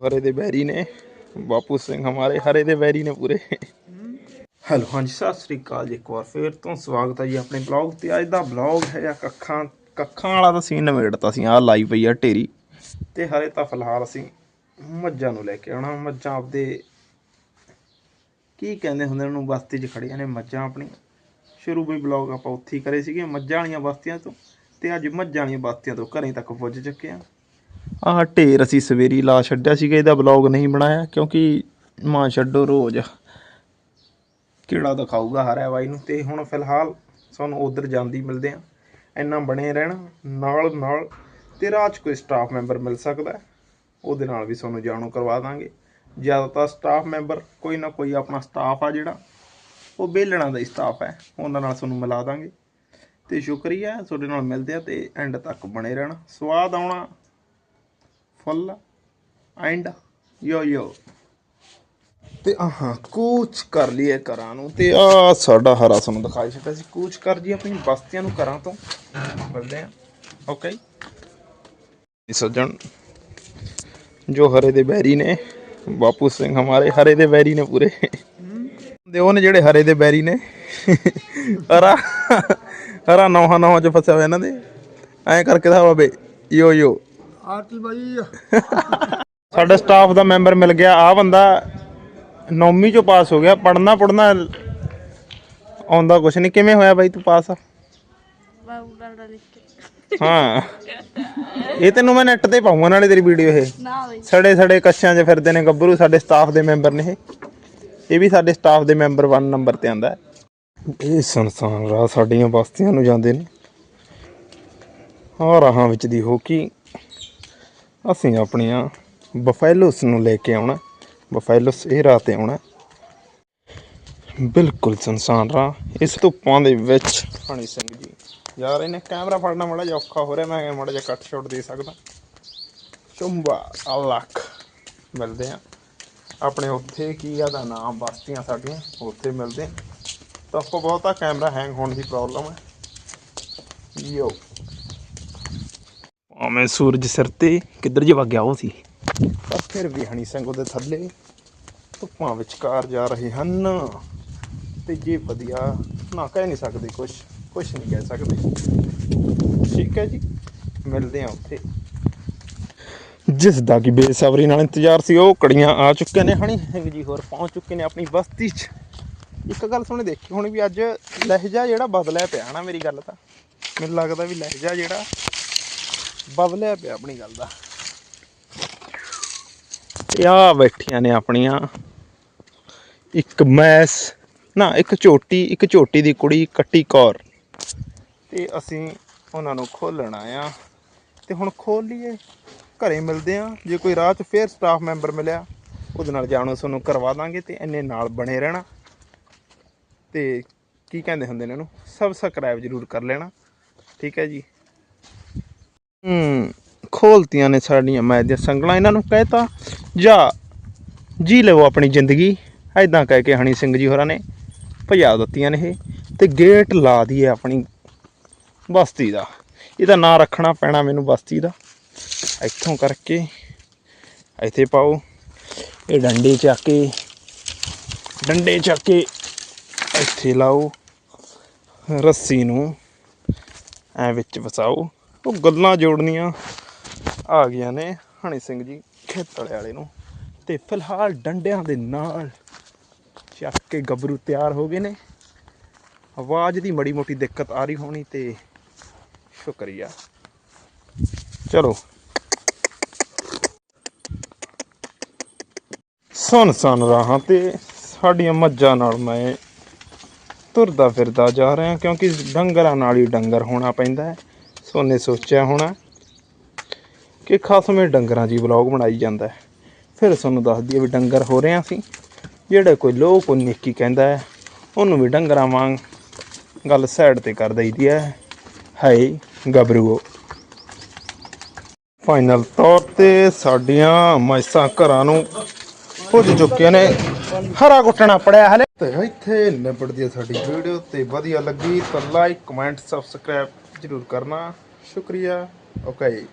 ਹਰੇ ਦੇ ਬੈਰੀ ਨੇ ਬਾਪੂ ਸਿੰਘ ਹਮਾਰੇ ਹਰੇ ਦੇ ਬੈਰੀ ਨੇ ਪੂਰੇ ਹੈਲੋ ਹਾਂਜੀ ਸਤਿ ਸ੍ਰੀ ਅਕਾਲ ਜੀ ਇੱਕ ਵਾਰ ਫੇਰ ਤੋਂ ਸਵਾਗਤ ਹੈ ਜੀ ਆਪਣੇ ਬਲੌਗ ਤੇ ਅੱਜ ਦਾ ਬਲੌਗ ਹੈ ਜਾਂ ਕੱਖਾਂ ਕੱਖਾਂ ਵਾਲਾ ਤਾਂ ਸੀਨ ਨਵੇੜਤਾ ਸੀ ਆਹ ਲਾਈ ਪਈ ਆ ਢੇਰੀ ਤੇ ਹਰੇ ਤਾਂ ਫਿਲਹਾਲ ਅਸੀਂ ਮੱਝਾਂ ਨੂੰ ਲੈ ਕੇ ਆਉਣਾ ਮੱਝਾਂ ਆਪਦੇ ਕੀ ਕਹਿੰਦੇ ਹੁੰਦੇ ਉਹਨੂੰ ਬਸਤੀ 'ਚ ਖੜੀਆਂ ਨੇ ਮੱਝਾਂ ਆਪਣੀ ਸ਼ੁਰੂ ਵੀ ਬਲੌਗ ਆਪਾਂ ਉੱਥੇ ਹੀ ਕਰੇ ਸੀਗੇ ਮੱਝਾਂ ਵਾਲੀਆਂ ਬਸਤੀਆਂ ਤੋਂ ਤੇ ਅੱਜ ਮੱਝਾਂ ਵਾਲੀਆਂ ਬਸਤੀਆਂ ਤੋਂ ਘਰੇ ਤੱਕ ਪੁੱਜ ਚੁੱਕੇ ਆ ਆਹ ਢੇਰ ਅਸੀਂ ਸਵੇਰੀ ਲਾ ਛੱਡਿਆ ਸੀਗਾ, ਇਹਦਾ ਬਲੌਗ ਨਹੀਂ ਬਣਾਇਆ ਕਿਉਂਕਿ ਮਾਂ ਛੱਡੋ ਰੋਜ਼। ਕਿਹੜਾ ਦਿਖਾਊਗਾ ਹਰਿਆ ਬਾਈ ਨੂੰ। ਤੇ ਹੁਣ ਫਿਲਹਾਲ ਸਾਨੂੰ ਉਧਰ ਜਾਂਦੀ ਮਿਲਦੇ ਆ ਇੰਨਾ ਬਣੇ ਰਹਿਣਾ, ਨਾਲ ਨਾਲ ਤੇ ਰਾਹ 'ਚ ਕੋਈ ਸਟਾਫ ਮੈਂਬਰ ਮਿਲ ਸਕਦਾ ਉਹਦੇ ਨਾਲ ਵੀ ਤੁਹਾਨੂੰ ਜਾਣੂ ਕਰਵਾ ਦਾਂਗੇ। ਜ਼ਿਆਦਾਤਰ ਸਟਾਫ ਮੈਂਬਰ ਕੋਈ ਨਾ ਕੋਈ ਆਪਣਾ ਸਟਾਫ ਆ ਜਿਹੜਾ, ਉਹ ਬੇਲਣਾ ਦਾ ਹੀ ਸਟਾਫ ਹੈ। ਉਹਨਾਂ ਨਾਲ ਤੁਹਾਨੂੰ ਮਿਲਾ ਦਾਂਗੇ। ਤੇ ਸ਼ੁਕਰੀਆ, ਤੁਹਾਡੇ ਨਾਲ ਮਿਲਦੇ ਆ ਤੇ ਐਂਡ ਤੱਕ ਬਣੇ ਰਹਿਣਾ। ਸਵਾਦ ਆਉਣਾ। ਫੁੱਲ ਐਂਡ ਯੋ ਯੋ ਤੇ ਆਹਾਂ ਕੂਚ ਕਰ ਲਈਏ ਘਰਾਂ ਨੂੰ ਤੇ ਆ ਸਾਡਾ ਹਰਾ ਤੁਹਾਨੂੰ ਦਿਖਾਈ ਸਕਦਾ ਸੀ। ਕੂਚ ਕਰ ਜੀ ਆਪਣੀ ਬਸਤੀਆਂ ਨੂੰ ਘਰਾਂ ਤੋਂ। ਮਿਲਦੇ ਆ ਓਕੇ ਸੱਜਣ, ਜੋ ਹਰੇ ਦੇ ਬੈਰੀ ਨੇ, ਬਾਪੂ ਸਿੰਘ ਹਮਾਰੇ ਹਰੇ ਦੇ ਬੈਰੀ ਨੇ ਪੂਰੇ। ਦੇ ਉਹ ਨੇ ਜਿਹੜੇ ਹਰੇ ਦੇ ਬੈਰੀ ਨੇ, ਹਰਾ ਹਰਾ ਨੌਹਾਂ ਨੌਹਾਂ ਚ ਫਸਿਆ ਹੋਇਆ ਇਹਨਾਂ ਦੇ। ਐਂ ਕਰਕੇ ਦਾ ਬਾਬੇ ਯੋ ਯੋ ਆਰਤੀ ਬਾਈ। ਸਾਡੇ ਸਟਾਫ ਦਾ ਮੈਂਬਰ ਮਿਲ ਗਿਆ। ਆ ਬੰਦਾ ਨੌਵੀਂ ਚੋਂ ਪਾਸ ਹੋ ਗਿਆ। ਪੜਨਾ ਪੜਨਾ ਆਉਂਦਾ ਕੁਛ ਨਹੀਂ ਕਿਵੇਂ ਹੋਇਆ ਬਾਈ ਤੂੰ ਪਾਸ ਹਾਂ। ਇਹ ਤੈਨੂੰ ਮੈਂ ਨੈਟ ਤੇ ਪਾਉਂਗਾ ਨਾਲੇ ਤੇਰੀ ਵੀਡੀਓ ਇਹ। ਸੜੇ ਸੜੇ ਕੱਛਾਂ 'ਚ ਫਿਰਦੇ ਨੇ ਗੱਭਰੂ। ਸਾਡੇ ਸਟਾਫ ਦੇ ਮੈਂਬਰ ਨੇ ਇਹ। ਇਹ ਵੀ ਸਾਡੇ ਸਟਾਫ ਦੇ ਮੈਂਬਰ 1 ਨੰਬਰ ਤੇ ਆਂਦਾ ਇਹ ਸੰਸਾਨ ਰਾਹ ਸਾਡੀਆਂ ਬਸਤੀਆਂ ਨੂੰ ਜਾਂਦੇ ਨੇ। ਆ ਰਾਹਾਂ ਵਿੱਚ ਦੀ ਹੋ ਕੀ ਅਸੀਂ ਆਪਣੀਆਂ ਬਫੈਲੋਸ ਨੂੰ ਲੈ ਕੇ ਆਉਣਾ, ਬਫੈਲੋਸ ਇਹ ਰਾਹ ਤੇ ਆਉਣਾ। ਬਿਲਕੁਲ ਸੁਨਸਾਨ ਰਾਹ, ਇਸ ਧੁੱਪਾਂ ਦੇ ਵਿੱਚ। ਹਣੀ ਸਿੰਘ ਜੀ ਯਾਰ ਇਹਨੇ ਕੈਮਰਾ ਫੜਨਾ ਮੜਾ ਜਿਹਾ ਔਖਾ ਹੋ ਰਿਹਾ, ਮੈਂ ਮੜਾ ਜਿਹਾ ਕੱਟ ਸ਼ਾਟ ਦੇ ਸਕਦਾ। ਚੁੰਬਾ, ਅਲੱਖ। ਮਿਲਦੇ ਆ ਆਪਣੇ ਉੱਥੇ ਕੀ ਆ ਦਾ ਨਾਮ, ਬਸਤੀਆਂ ਸਾਡੀਆਂ, ਉੱਥੇ ਮਿਲਦੇ ਤਾਂ ਆਪਾਂ ਬਹੁਤਾ ਕੈਮਰਾ ਹੈਂਗ ਹੋਣ ਦੀ ਪ੍ਰੋਬਲਮ ਹੈ। ਯੋ ਭਾਵੇਂ ਸੂਰਜ ਸਿਰ ਤੇ ਕਿੱਧਰ ਜੇ ਵਗ ਗਿਆ ਉਹ ਸੀ। ਪਰ ਫਿਰ ਵੀ ਹਣੀ ਸਿੰਘ ਉਹਦੇ ਥੱਲੇ ਧੁੱਪਾਂ ਵਿਚਕਾਰ ਜਾ ਰਹੇ ਹਨ ਤੇ ਜੇ ਵਧੀਆ ਨਾ ਕਹਿ ਨਹੀਂ ਸਕਦੇ ਕੁਝ ਕੁਝ ਨਹੀਂ ਕਹਿ ਸਕਦੇ। ਠੀਕ ਹੈ ਜੀ, ਮਿਲਦੇ ਆ ਉੱਥੇ। ਜਿਸ ਦਾ ਕਿ ਬੇਸਬਰੀ ਨਾਲ ਇੰਤਜ਼ਾਰ ਸੀ, ਉਹ ਕੜੀਆਂ ਆ ਚੁੱਕੇ ਨੇ ਹਣੀ ਸਿੰਘ ਜੀ, ਹੋਰ ਪਹੁੰਚ ਚੁੱਕੇ ਨੇ ਆਪਣੀ ਬਸਤੀ 'ਚ। ਇੱਕ ਗੱਲ ਸੁਣੇ, ਦੇਖੀ ਹੁਣ ਵੀ ਅੱਜ ਲਹਿਜਾ ਜਿਹੜਾ ਬਦਲਿਆ ਪਿਆ ਨਾ ਮੇਰੀ ਗੱਲ ਤਾਂ। ਮੈਨੂੰ ਲੱਗਦਾ ਵੀ ਲਹਿਜਾ ਜਿਹੜਾ ਬਦਲਿਆ ਪਿਆ ਆਪਣੀ ਗੱਲ ਦਾ। ਆ ਬੈਠੀਆਂ ਨੇ ਆਪਣੀਆਂ। ਇੱਕ ਮੈਸ ਨਾ ਇੱਕ ਝੋਟੀ ਇੱਕ ਝੋਟੀ ਦੀ ਕੁੜੀ ਕੱਟੀ ਕੌਰ। ਤੇ ਅਸੀਂ ਉਹਨਾਂ ਨੂੰ ਖੋਲਣ ਆਇਆ ਤੇ ਹੁਣ ਖੋਲ ਲਈਏ। ਘਰੇ ਮਿਲਦੇ ਆ ਜੇ ਕੋਈ ਰਾਹ 'ਚ ਫੇਰ ਸਟਾਫ ਮੈਂਬਰ ਮਿਲਿਆ ਉਹਦੇ ਨਾਲ ਜਾਣੋ ਤੁਹਾਨੂੰ ਕਰਵਾ ਦਾਂਗੇ ਤੇ ਇੰਨੇ ਨਾਲ ਬਣੇ ਰਹਿਣਾ। ਤੇ ਕੀ ਕਹਿੰਦੇ ਹੁੰਦੇ ਨੇ ਇਹਨੂੰ? ਸਬਸਕ੍ਰਾਈਬ ਜ਼ਰੂਰ ਕਰ ਲੈਣਾ। ਠੀਕ ਹੈ ਜੀ। ਹੂੰ, ਖੋਲਤੀਆਂ ਨੇ ਸਾਡੀਆਂ ਮੈਚ ਦੀਆਂ ਸੰਗਲਾਂ ਇਹਨਾਂ ਨੂੰ ਕਹਿਤਾ, ਜਾ, ਜੀ ਲਵੋ ਆਪਣੀ ਜ਼ਿੰਦਗੀ। ਐਦਾਂ ਕਹਿ ਕੇ ਹਣੀ ਸਿੰਘ ਜੀ ਹੋਰਾਂ ਨੇ ਭਜਾ ਦਿੱਤੀਆਂ ਨੇ ਇਹ, ਤੇ ਗੇਟ ਲਾ ਦਈਏ ਆਪਣੀ ਬਸਤੀ ਦਾ। ਇਹਦਾ ਨਾਂ ਰੱਖਣਾ ਪੈਣਾ ਮੈਨੂੰ ਬਸਤੀ ਦਾ। ਇੱਥੋਂ ਕਰਕੇ ਇੱਥੇ ਪਾਓ, ਇਹ ਡੰਡੇ ਚੱਕ ਕੇ, ਡੰਡੇ ਚੱਕ ਕੇ ਇੱਥੇ ਲਾਓ, ਰੱਸੀ ਨੂੰ ਐ ਵਿੱਚ ਵਸਾਓ। ਉਹ ਗੱਲਾਂ ਜੋੜਨੀਆਂ ਆ ਗਈਆਂ ਨੇ ਹਣੀ ਸਿੰਘ ਜੀ ਖੇਤਲੇ ਵਾਲੇ ਨੂੰ। ਤੇ ਫਿਲਹਾਲ ਡੰਡਿਆਂ ਦੇ ਨਾਲ ਚੱਕ ਕੇ ਗੱਭਰੂ ਤਿਆਰ ਹੋ ਗਏ ਨੇ। ਆਵਾਜ਼ ਦੀ ਮੜੀ ਮੋਟੀ ਦਿੱਕਤ ਆ ਰਹੀ ਹੋਣੀ ਤੇ ਸ਼ੁਕਰੀਆ। ਚਲੋ। ਸੁਣ ਸੁਣ ਰਹਾ ਤੇ ਸਾਡੀਆਂ ਮੱਝਾਂ ਨਾਲ ਮੈਂ ਤੁਰਦਾ ਫਿਰਦਾ ਜਾ ਰਿਹਾ ਕਿਉਂਕਿ ਡੰਗਰਾਂ ਨਾਲ ਹੀ ਡੰਗਰ ਹੋਣਾ ਪੈਂਦਾ ਹੈ। ਸੋਨੇ ਸੋਚਿਆ ਹੋਣਾ ਕਿ ਖਾਸਮੇ ਡੰਗਰਾਂ ਦੀ ਵਲੌਗ ਬਣਾਈ ਜਾਂਦਾ ਫਿਰ ਤੁਹਾਨੂੰ ਦੱਸ ਦਈਏ ਵੀ ਡੰਗਰ ਹੋ ਰਹੇ ਹਾਂ ਅਸੀਂ। ਜਿਹੜੇ ਕੋਈ ਲੋਕ, ਕੋਈ ਨਿੱਕੀ ਕਹਿੰਦਾ ਹੈ, ਉਹਨੂੰ ਵੀ ਡੰਗਰਾਂ ਵਾਂਗ ਗੱਲ ਸਾਈਡ ਤੇ ਕਰ ਦਈਦੀ ਹੈ। ਹਾਏ ਗਬਰੂਓ ਫਾਈਨਲ ਤੌਰ ਤੇ ਸਾਡੀਆਂ ਮੈਸਾਂ ਘਰਾਂ ਨੂੰ ਪੁੱਜ ਚੁੱਕੀਆਂ ਨੇ। ਹਰਾ ਕੁੱਟਣਾ ਪੜਿਆ ਹਲੇ। ਤੇ ਇੱਥੇ ਨਿਬੜਦੀ ਹੈ ਸਾਡੀ ਵੀਡੀਓ ਤੇ। ਵਧੀਆ ਲੱਗੀ ਤਾਂ ਲਾਈਕ ਕਮੈਂਟ ਸਬਸਕ੍ਰਾਈਬ ਜ਼ਰੂਰ ਕਰਨਾ। ਸ਼ੁਕਰੀਆ। ਓਕੇ